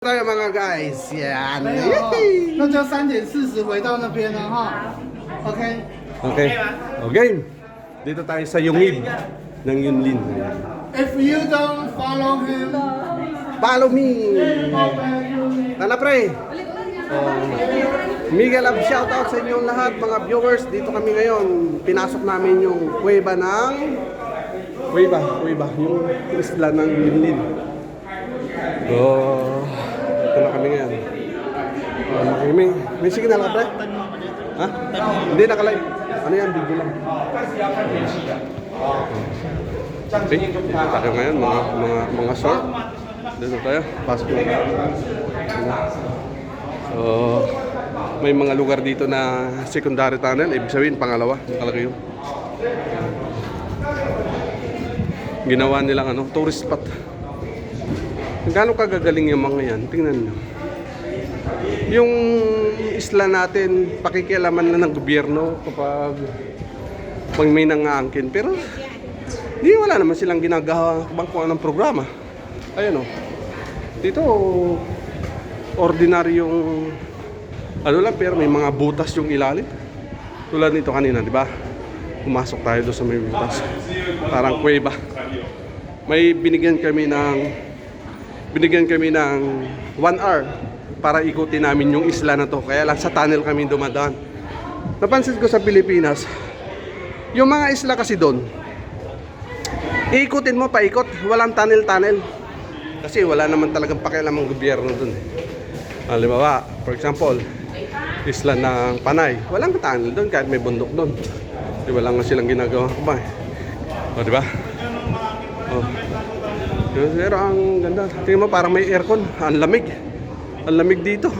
tayo mga guys. Yan. 没有哦，那就三点四十回到那边了哈。OK， Okay. O game. Dito tayo sa Yungib ng Yunlin. if you don't follow him, Follow me. Tala pre. Oh. Miguel Ab, shoutout sa inyong lahat mga viewers. Dito kami ngayon. Pinasok namin yung kuweba ng Kuweba, kuweba, yung isla ng Yunlin. So, may, may, may signal ka pre? Ha? Hindi nakalive. Ano yan? Video lang. Okay, dito tayo ngayon, mga, mga, mga short. Dito tayo, pasok na. So, may mga lugar dito na secondary tunnel, ibig sabihin pangalawa, nakalagay yun. Ginawa nilang ano, tourist spot. Gaano kagagaling yung mga yan, tingnan nyo. Yung isla natin, pakikialaman na ng gobyerno kapag pag may nangaangkin. Pero di wala naman silang ginagawa kung anong programa. Ayun o. Dito, ordinaryong ano lang, pero may mga butas yung ilalim. Tulad nito kanina, di ba? Pumasok tayo doon sa may butas. Parang kuweba. May binigyan kami ng binigyan kami ng one hour para ikutin namin yung isla na to. Kaya lang sa tunnel kami dumadaan. Napansin ko sa Pilipinas, yung mga isla kasi doon, iikutin mo paikot, walang tunnel-tunnel. Kasi wala naman talagang pakialam ang gobyerno doon. Eh. Halimbawa, for example, isla ng Panay, walang tunnel doon kahit may bundok doon. Di wala nga silang ginagawa ba eh. O, di ba? Oh. Pero ang ganda. Tingnan mo parang may aircon. Ang lamig. Ang lamig dito.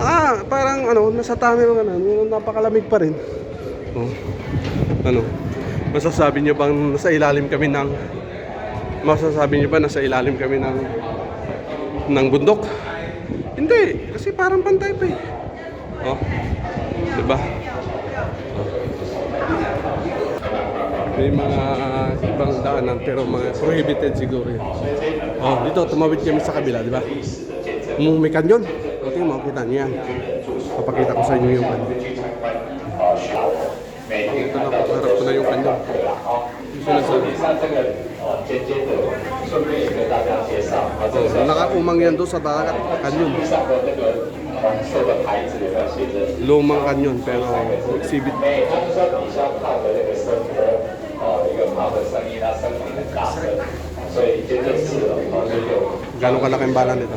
Ah, parang ano, nasa tunnel ka na. Napakalamig pa rin. Oh. Ano? Masasabi niyo bang nasa ilalim kami ng Masasabi niyo ba nasa ilalim kami ng ng bundok? Hindi, kasi parang pantay pa eh. Oh. 'Di ba? Oh. May mga ibang daanan pero mga prohibited siguro yun. Oh, dito tumawid kami sa kabila, di ba? mumikan yun. Buti makikita niyo yan. Papakita ko sa inyo yung kanyo. Ito na, harap ko na yung kanyo. Oh, nakakumang yan doon sa dagat, kanyon. Lumang kanyon, pero exhibit. Gano'ng kalaking bala nito?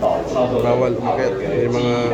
哦，操作包括炮的一个记忆 mga-